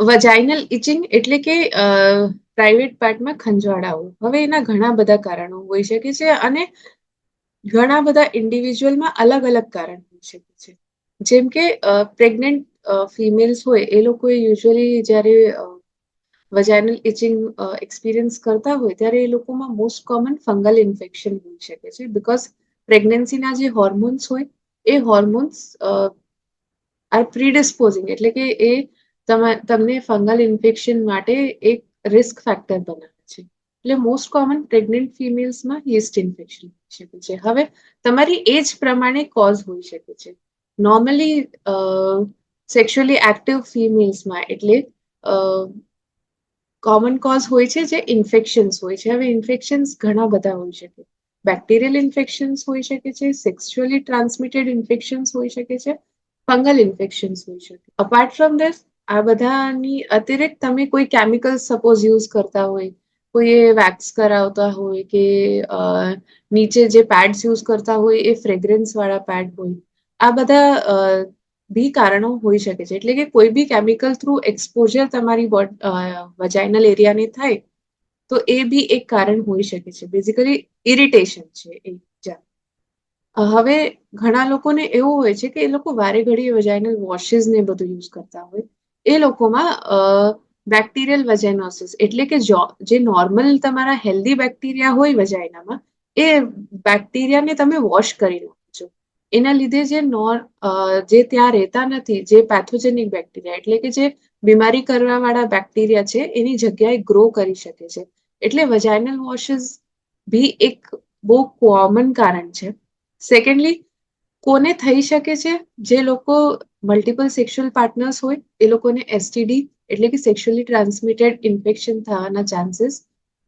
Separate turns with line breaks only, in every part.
Vaginal itching એટલે કે private પાર્ટમાં ખંજવાળાઓ હવે એના ઘણા બધા કારણો હોઈ શકે છે અને ઘણા બધા ઇન્ડિવિજ્યુઅલમાં અલગ અલગ કારણ હોઈ શકે છે. જેમ કે પ્રેગ્નન્ટ ફિમેલ્સ હોય, એ લોકોએ યુઝ્યુઅલી જ્યારે વજાઇનલ ઇચિંગ એક્સપિરિયન્સ કરતા હોય, ત્યારે એ લોકોમાં મોસ્ટ કોમન ફંગલ ઇન્ફેક્શન હોઈ શકે છે. બિકોઝ પ્રેગ્નન્સીના જે હોર્મોન્સ હોય, એ હોર્મોન્સ આર પ્રીડિસ્પોઝિંગ એટલે કે એ તમને ફંગલ ઇન્ફેક્શન માટે એક રિસ્ક ફેક્ટર બનાવે છે. એટલે મોસ્ટ કોમન પ્રેગ્નન્ટ ફિમેલ્સમાં યીસ્ટ ઇન્ફેક્શન હોઈ શકે છે. હવે તમારી એજ પ્રમાણે કોઝ હોઈ શકે છે. નોર્મલી સેક્સ્યુઅલી એક્ટિવ ફિમેલ્સમાં એટલે કોમન કોઝ હોય છે જે ઇન્ફેક્શન્સ હોય છે. હવે ઇન્ફેક્શન્સ ઘણા બધા હોઈ શકે. બેક્ટેરિયલ ઇન્ફેક્શન્સ હોઈ શકે છે સેક્સ્યુઅલી ટ્રાન્સમિટેડ ઇન્ફેક્શન્સ હોઈ શકે છે ફંગલ ઇન્ફેક્શન્સ હોઈ શકે. અપાર્ટ ફ્રોમ ધીસ આ બધાની અતિરિક્ત તમે કોઈ કેમિકલ સપોઝ યુઝ કરતા હોય કોઈએ વેક્સ કરાવતા હોય કે નીચે જે પેડ્સ યુઝ કરતા હોય એ ફ્રેગ્રન્સ વાળા પેડ હોય, આ બધા બી કારણો હોઈ શકે છે. એટલે કે કોઈ બી કેમિકલ થ્રુ એક્સપોઝર તમારી વજાઇનલ એરિયાને થાય, તો એ બી એક કારણ હોઈ શકે છે. બેઝિકલી ઇરિટેશન છે એક જાત. હવે ઘણા લોકોને એવું હોય છે કે એ લોકો વારે ઘડીએ વજાઇનલ વોશિસ ને બધું યુઝ કરતા હોય એ લોકોમાં બેક્ટેરિયલ વજાઇનોસિસ એટલે કે જે નોર્મલ તમારા હેલ્ધી બેક્ટેરિયા હોય વજાઇનામાં એ બેક્ટેરિયાને તમે વોશ કરી લો એના લીધે જે નોર જે ત્યાં રહેતા નથી, જે પેથોજેનિક બેક્ટેરિયા એટલે કે જે બીમારી કરવા વાળા બેક્ટેરિયા છે, એની જગ્યાએ ગ્રો કરી શકે છે. એટલે વજાઇનલ વોશિસ બી એક બહુ કોમન કારણ છે. સેકન્ડલી કોને થઈ શકે છે? જે લોકો મલ્ટિપલ સેક્સ્યુઅલ પાર્ટનર્સ હોય, એ લોકોને એસટીડી એટલે કે સેક્સ્યુઅલી ટ્રાન્સમિટેડ ઇન્ફેક્શન થવાના ચાન્સીસ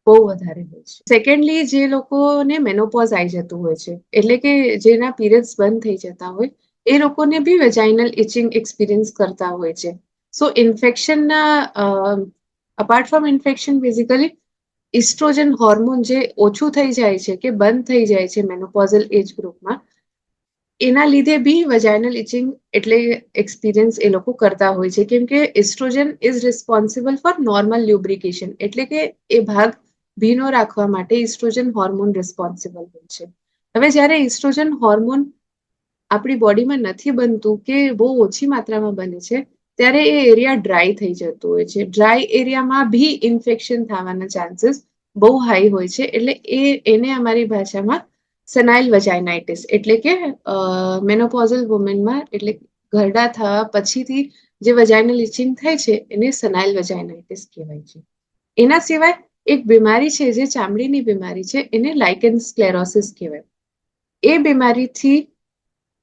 બહુ વધારે હોય છે. સેકન્ડલી જે લોકોને મેનોપોઝ આવી જતું હોય છે, એટલે કે જેના પીરિયડ્સ બંધ થઈ જતા હોય, એ લોકોને બી વેજાઇનલ ઇચિંગ એક્સપિરિયન્સ કરતા હોય છે. So ઇન્ફેક્શનના apart from infection basically oestrogen hormone જે ઓછું થઈ જાય છે કે બંધ થઈ જાય છે મેનોપોઝલ એજ ગ્રુપમાં એના લીધે બી વજાઇનલ ઇચિંગ એટલે એક્સપિરિયન્સ એ લોકો કરતા હોય છે. કેમ કે estrogen is responsible for normal lubrication એટલે કે એ ભાગ ભીનો રાખવા માટે ઇસ્ટ્રોજન હોર્મોન રિસ્પોન્સિબલ હોય છે. હવે જ્યારે ઇસ્ટ્રોજન હોર્મોન આપણી બોડીમાં નથી બનતું કે બહુ ઓછી માત્રામાં બને છે, ત્યારે એ એરિયા ડ્રાય થઈ જતું હોય છે. ડ્રાય એરિયામાં બી ઇન્ફેક્શન થવાના ચાન્સીસ બહુ હાઈ હોય છે. એટલે એ, એને અમારી ભાષામાં સેનાઇલ વજાઇનાઇટિસ. એટલે કે મેનોપોઝલ વુમેનમાં એટલે ઘરડા થવા પછીથી જે વજાઇનલ ઇચિંગ થાય છે, એને સનાઇલ વજાઇનાઇટિસ કહેવાય છે. એના સિવાય એક બીમારી છે, જે ચામડીની બીમારી છે, એને લાઇકેન સ્ક્લેરોસિસ કહેવાય. એ બીમારીથી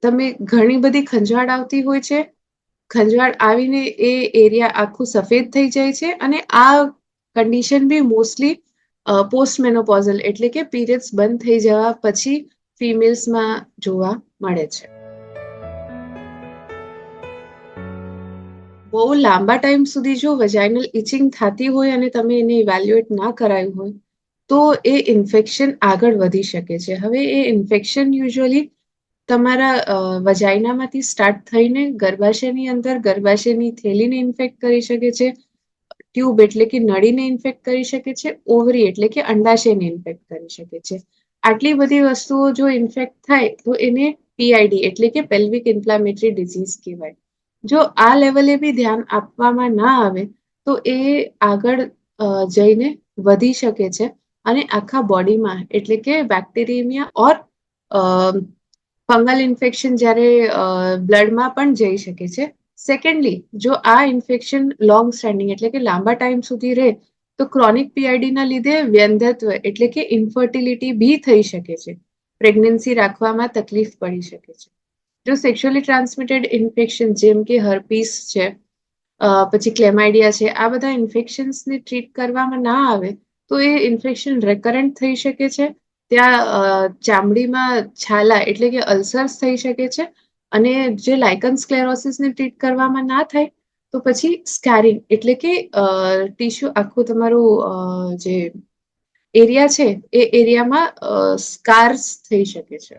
તમે ઘણી બધી ખંજવાળ આવતી હોય છે. ખંજવાળ આવીને એ એરિયા આખું સફેદ થઈ જાય છે અને આ કન્ડિશન બી મોસ્ટલી પોસ્ટ મેનોપોઝલ એટલે કે પીરિયડ્સ બંધ થઈ જવા પછી ફિમેલ્સમાં જોવા મળે છે. બહુ લાંબા ટાઈમ સુધી જો વજાઇનલ ઇચિંગ થતી હોય અને તમે એને ઇવેલ્યુએટ ના કરાયું હોય, તો એ ઇન્ફેક્શન આગળ વધી શકે છે. હવે એ ઇન્ફેક્શન યુઝ્યુઅલી તમારા વજાઇનામાંથી સ્ટાર્ટ થઈને ગર્ભાશયની અંદર ગર્ભાશયની થેલીને ઇન્ફેક્ટ કરી શકે છે. ટ્યુબ એટલે કે નળીને ઇન્ફેક્ટ કરી શકે છે, ઓવરી એટલે કે અંડાશયને ઇન્ફેક્ટ કરી શકે છે. આટલી બધી વસ્તુઓ જો ઇન્ફેક્ટ થાય તો એને પીઆઈડી એટલે કે પેલ્વિક ઇન્ફ્લામેટરી ડિઝીઝ કહેવાય. જો આ લેવલે બી ધ્યાન આપવામાં ના આવે તો એ આગળ જઈને વધી શકે છે અને આખા બોડીમાં એટલે કે બેક્ટેરિયમિયા ઓર ફંગલ ઇન્ફેક્શન જ્યારે બ્લડમાં પણ જઈ શકે છે. સેકન્ડલી જો આ ઇન્ફેક્શન લોંગ સ્ટેન્ડિંગ એટલે કે લાંબા ટાઈમ સુધી રહે, તો ક્રોનિક પીઆઈડીના લીધે વ્યંધત્વ એટલે કે ઇન્ફર્ટિલિટી બી થઈ શકે છે. પ્રેગ્નન્સી રાખવામાં તકલીફ પડી શકે છે. જો સેક્સ્યુઅલી ટ્રાન્સમિટેડ ઇન્ફેક્શન જેમ કે હર્પીસ છે પછી ક્લેમાઇડિયા છે, આ બધા ઇન્ફેક્શન્સને ટ્રીટ કરવામાં ના આવે, તો એ ઇન્ફેક્શન રેકરન્ટ થઈ શકે છે. ત્યાં ચામડીમાં છાલા એટલે કે અલ્સર્સ થઈ શકે છે. અને જે લાઇકન સ્ક્લેરોસિસને ટ્રીટ કરવામાં ના થાય, તો પછી સ્કેરિંગ એટલે કે ટીશ્યુ આખું તમારું જે એરિયા છે, એ એરિયામાં સ્કાર્સ થઈ શકે છે.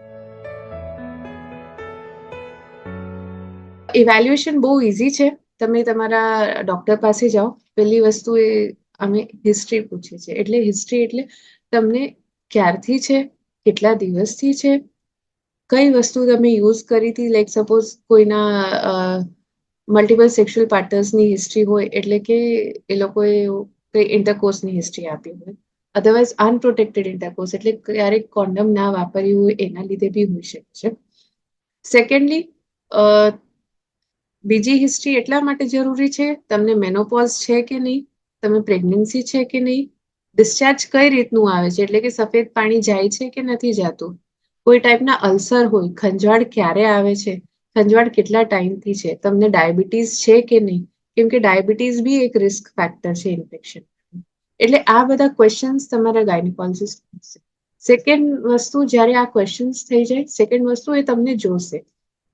ઇવેલ્યુએશન બહુ ઇઝી છે. તમે તમારા ડોક્ટર પાસે જાઓ. પહેલી વસ્તુ એ અમે હિસ્ટ્રી પૂછીએ છીએ એટલે હિસ્ટ્રી એટલે તમને ક્યારથી છે, કેટલા દિવસથી છે કઈ વસ્તુ તમે યુઝ કરી હતી? લાઈક સપોઝ કોઈના મલ્ટિપલ સેક્સ્યુઅલ પાર્ટનર્સની હિસ્ટ્રી હોય, એટલે કે એ લોકોએ કઈ ઇન્ટરકોર્સની હિસ્ટ્રી આપી હોય. અધરવાઇઝ અનપ્રોટેક્ટેડ ઇન્ટરકોર્સ એટલે ક્યારેક કોન્ડમ ના વાપર્યું હોય, એના લીધે બી હોઈ શકે છે. સેકન્ડલી બીજી હિસ્ટ્રી એટલા માટે જરૂરી છે, તમને મેનોપોઝ છે કે નહીં? તમે પ્રેગ્નન્સી છે કે નહીં? ડિસ્ચાર્જ કઈ રીતનું આવે છે? એટલે કે સફેદ પાણી જાય છે કે નથી જતું? કોઈ ટાઈપના અલ્સર હોય, ખંજવાળ ક્યારે આવે છે? ખંજવાળ કેટલા ટાઈમથી છે? તમને ડાયાબિટીસ છે કે નહીં? કેમ કે ડાયાબિટીસ બી એક રિસ્ક ફેક્ટર છે ઇન્ફેક્શન એટલે આ બધા ક્વેશ્ચન્સ તમારા ગાયનિકોલોજીસ્ટ પૂછશે. સેકન્ડ વસ્તુ, જ્યારે આ ક્વેશ્ચન્સ થઈ જાય સેકન્ડ વસ્તુ એ તમને જોશે.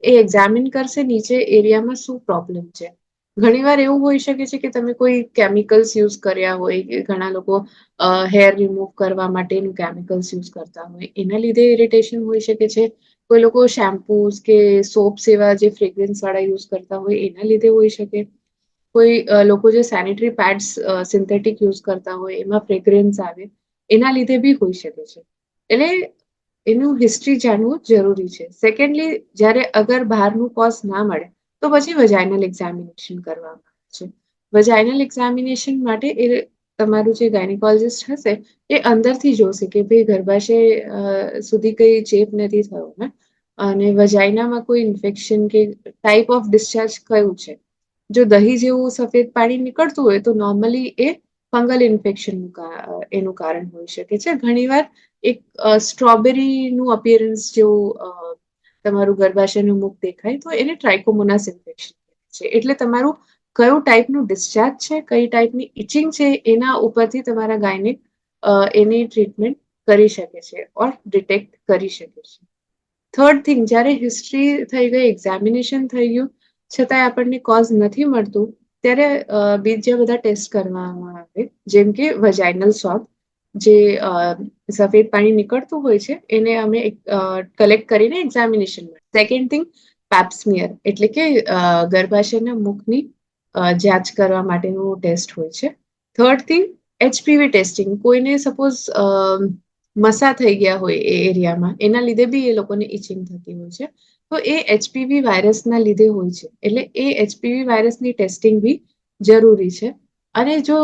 એ એક્ઝામિન કરશે, નીચે એરિયામાં શું પ્રોબ્લેમ છે? ઘણીવાર એવું હોઈ શકે છે કે તમે કોઈ કેમિકલ્સ યુઝ કર્યા હોય કે ઘણા લોકો હેર રિમૂવ કરવા માટેનું કેમિકલ્સ યુઝ કરતા હોય. એના લીધે ઇરિટેશન હોઈ શકે છે. કોઈ લોકો શેમ્પૂઝ કે સોપ્સ એવા જે ફ્રેગ્રન્સ વાળા યુઝ કરતા હોય, એના લીધે હોઈ શકે. કોઈ લોકો જે સેનિટરી પેડ્સ સિન્થેટિક યુઝ કરતા હોય, એમાં ફ્રેગ્રન્સ આવે, એના લીધે બી હોઈ શકે છે. એટલે એનું હિસ્ટ્રી જાણવું જરૂરી છે. સેકન્ડલી જ્યારે અગર બહારનું કોઝ ના મળે તો પછી વજાઇનલ એક્ઝામિનેશન કરવામાં આવે છે. વજાઇનલ એક્ઝામિનેશન માટે એ તમારું જે ગાયનિકોલોજિસ્ટ હશે, એ અંદરથી જોશે કે ભાઈ ગર્ભાશય સુધી કઈ ચેપ નથી થયો ને? અને વજાઇનામાં કોઈ ઇન્ફેક્શન કે ટાઈપ ઓફ ડિસ્ચાર્જ કયું છે? જો દહીં જેવું સફેદ પાણી નીકળતું હોય તો નોર્મલી એ ફંગલ ઇન્ફેક્શનનું એનું કારણ હોઈ શકે છે. ઘણીવાર એક સ્ટ્રોબેરીનું અપિયરન્સ જેવું તમારું ગર્ભાશયનું મુખ દેખાય, તો એને ટ્રાઇકોમોનાસ ઇન્ફેક્શન છે. એટલે તમારું કયું ટાઈપનું ડિસ્ચાર્જ છે, કઈ ટાઈપની ઇચિંગ છે, એના ઉપરથી તમારા ગાયનિક એની ટ્રીટમેન્ટ કરી શકે છે ઓર ડિટેક્ટ કરી શકે છે. થર્ડ થિંગ જ્યારે હિસ્ટ્રી થઈ ગઈ એક્ઝામિનેશન થઈ ગયું, છતાંય આપણને કોઝ નથી મળતું, ત્યારે બીજા બધા ટેસ્ટ કરવામાં આવે. જેમ કે વજાઇનલ સ્વાબ જે સફેદ પાણી નીકળતું હોય છે, એને અમે કલેક્ટ કરીને એક્ઝામિનેશન સેકન્ડ થિંગ પેપ્સમિયર એટલે કે ગર્ભાશયના મુખની જાંચ કરવા માટેનું ટેસ્ટ હોય છે. થર્ડ થિંગ એચપીવી ટેસ્ટિંગ કોઈને સપોઝ મસા થઈ ગયા હોય એ એરિયામાં, એના લીધે બી એ લોકોને ઇચિંગ થતી હોય છે. તો એ એચપીવી વાયરસના લીધે હોય છે. એટલે એ એચપીવી વાયરસની ટેસ્ટિંગ બી જરૂરી છે. અને જો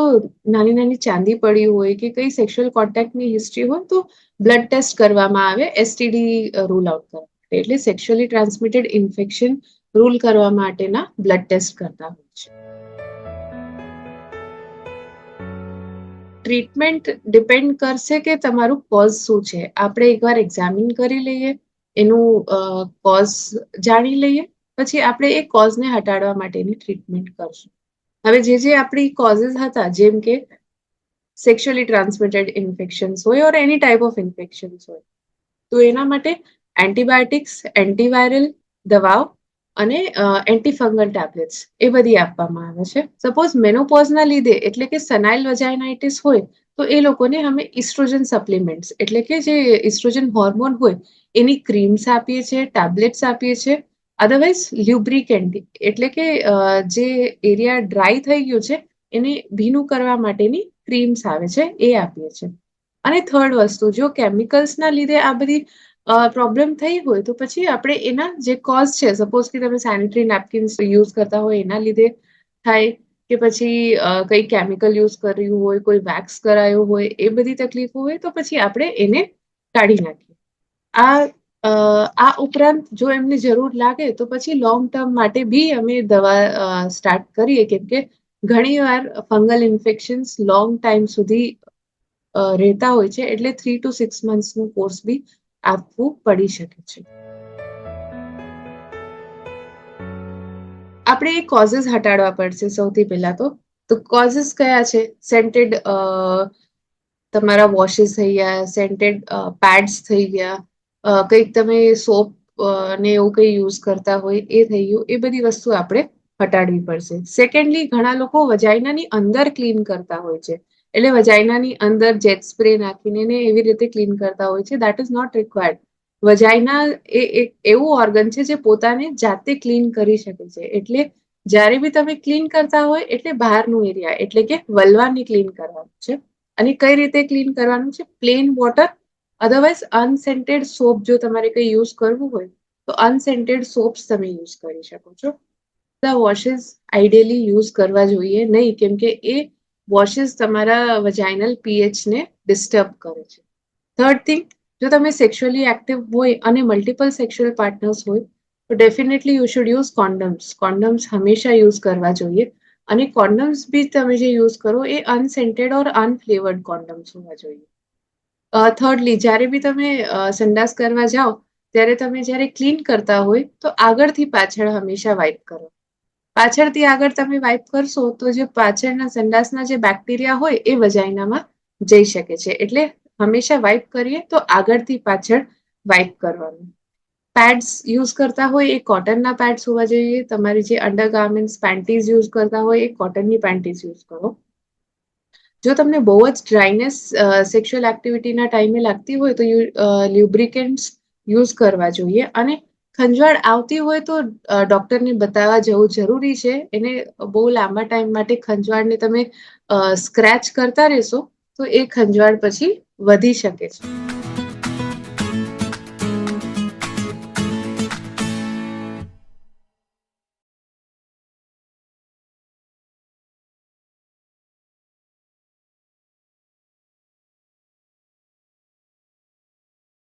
નાની નાની ચાંદી પડી હોય કે કઈ સેક્સ્યુઅલ કોન્ટેક્ટની હિસ્ટ્રી હોય તો બ્લડ ટેસ્ટ કરવામાં આવે એસટીડી રૂલ આઉટ કરવા માટે. એટલે સેક્સ્યુઅલી ટ્રાન્સમિટેડ ઇન્ફેક્શન રૂલ કરવા માટેના બ્લડ ટેસ્ટ કરતા હોય છે. ટ્રીટમેન્ટ ડિપેન્ડ કરશે કે તમારું કોઝ શું છે? આપણે એકવાર એક્ઝામિન કરી લઈએ, એનું કોઝ જાણી લઈએ, પછી આપણે એ કોઝને હટાડવા માટેની ટ્રીટમેન્ટ કરશું. હવે જે જે આપણી કોઝિસ હતા, જેમ કે સેક્સ્યુઅલી ટ્રાન્સમિટેડ ઇન્ફેક્શન્સ હોય or any type of infections હોય, તો એના માટે એન્ટીબાયોટિક્સ એન્ટીવાયરલ દવાઓ અને એન્ટીફંગલ ટેબ્લેટ્સ એ બધી આપવામાં આવે છે. સપોઝ મેનોપોઝના લીધે એટલે કે સનાઇલ વજાઇનાઇટિસ હોય, તો એ લોકોને અમે ઇસ્ટ્રોજન સપ્લિમેન્ટ્સ એટલે કે જે ઇસ્ટ્રોજન હોર્મોન હોય, એની ક્રીમ્સ આપીએ છીએ ટેબ્લેટ્સ આપીએ છીએ અધરવાઇઝ લ્યુબ્રિકેન્ટ એટલે કે જે એરિયા ડ્રાય થઈ ગયું છે, એને ભીનું કરવા માટેની ક્રીમ્સ આવે છે, એ આપીએ છીએ. અને થર્ડ વસ્તુ, જો કેમિકલ્સના લીધે આ બધી પ્રોબ્લેમ થઈ હોય, તો પછી આપણે એના જે કોઝ છે સપોઝ કે તમે સેનિટરી નેપકિન્સ યુઝ કરતા હોય, એના લીધે થાય કે પછી કઈ કેમિકલ યુઝ કર્યું હોય, કોઈ વેક્સ કરાયો હોય, એ બધી તકલીફો હોય, તો પછી આપણે એને કાઢી નાખીએ. આ આ ઉપરાંત જો એમને જરૂર લાગે તો પછી લોંગ ટર્મ માટે બી અમે દવા સ્ટાર્ટ કરીએ. કેમ કે ઘણીવાર ફંગલ ઇન્ફેક્શન્સ લોંગ ટાઈમ સુધી રહેતા હોય છે. એટલે થ્રી ટુ સિક્સ મંથ્સનું કોર્સ બી આપવું પડી શકે છે. આપણે એ કોઝિસ હટાડવા પડશે સૌથી પહેલા તો. તો કોઝિસ કયા છે? સેન્ટેડ તમારા વોશિસ થઈ ગયા સેન્ટેડ પેડ્સ થઈ ગયા કંઈક તમે સોપ ને એવું કંઈ યુઝ કરતા હોય એ થઈ ગયું, એ બધી વસ્તુ આપણે હટાડવી પડશે. સેકન્ડલી ઘણા લોકો વજાઇનાની અંદર ક્લીન કરતા હોય છે. એટલે વજાઇનાની અંદર જેટ સ્પ્રે નાખીને ને એવી રીતે ક્લીન કરતા હોય છે. That is not required vagina એ એક એવું ઓર્ગન છે જે પોતાને જાતે ક્લીન કરી શકે છે. એટલે જ્યારે બી તમે ક્લીન કરતા હોય, એટલે બહારનું એરિયા, એટલે કે વલવાને ક્લીન કરવાનું છે. અને કઈ રીતે ક્લીન કરવાનું છે? Plain water otherwise unscented soap જો તમારે કંઈ યુઝ કરવું હોય, તો અનસેન્ટેડ સોપ્સ તમે યુઝ કરી શકો છો. બધા વોશિસ આઈડિયલી યુઝ કરવા જોઈએ. નહીં, કેમ કે એ વોશિસ તમારા વજાઇનલ પીએચને ડિસ્ટર્બ કરે છે. થર્ડ થિંગ જો તમે સેક્સ્યુઅલી એક્ટિવ હોય અને મલ્ટિપલ સેક્સ્યુઅલ પાર્ટનર્સ હોય, તો definitely you should use condoms condoms હંમેશા યુઝ કરવા જોઈએ. અને કોન્ડમ્સ બી તમે જે યુઝ કરો, એ અનસેન્ટેડ ઓર અનફ્લેવર્ડ કોન્ડમ્સ હોવા જોઈએ. થર્ડલી જ્યારે બી તમે સંડાસ કરવા જાઓ, ત્યારે તમે જ્યારે ક્લીન કરતા હોય, તો આગળથી પાછળ હંમેશા વાઇપ કરો. પાછળથી આગળ તમે વાઇપ કરશો, તો જે પાછળના સંડાસના જે બેક્ટેરિયા હોય, એ વજાઇનામાં જઈ શકે છે. એટલે હંમેશા વાઇપ કરીએ, તો આગળથી પાછળ વાઇપ કરવાનું. પેડ્સ યુઝ કરતા હોય, એ કોટનના પેડ્સ હોવા જોઈએ. તમારી જે અંડરગાર્મેન્ટ્સ પેન્ટીઝ યુઝ કરતા હોય, એ કોટનની પેન્ટીઝ યુઝ કરો. જો તમને બહુ જ ડ્રાયનેસ સેક્સ્યુઅલ એક્ટિવિટીના ટાઈમે લાગતી હોય તો લ્યુબ્રિકેન્ટ્સ યુઝ કરવા જોઈએ. અને ખંજવાળ આવતી હોય તો ડૉક્ટરને બતાવવા જવું જરૂરી છે. એને બહુ લાંબા ટાઈમ માટે ખંજવાળને તમે સ્ક્રેચ કરતા રહેશો તો એ ખંજવાળ પછી વધી શકે છે.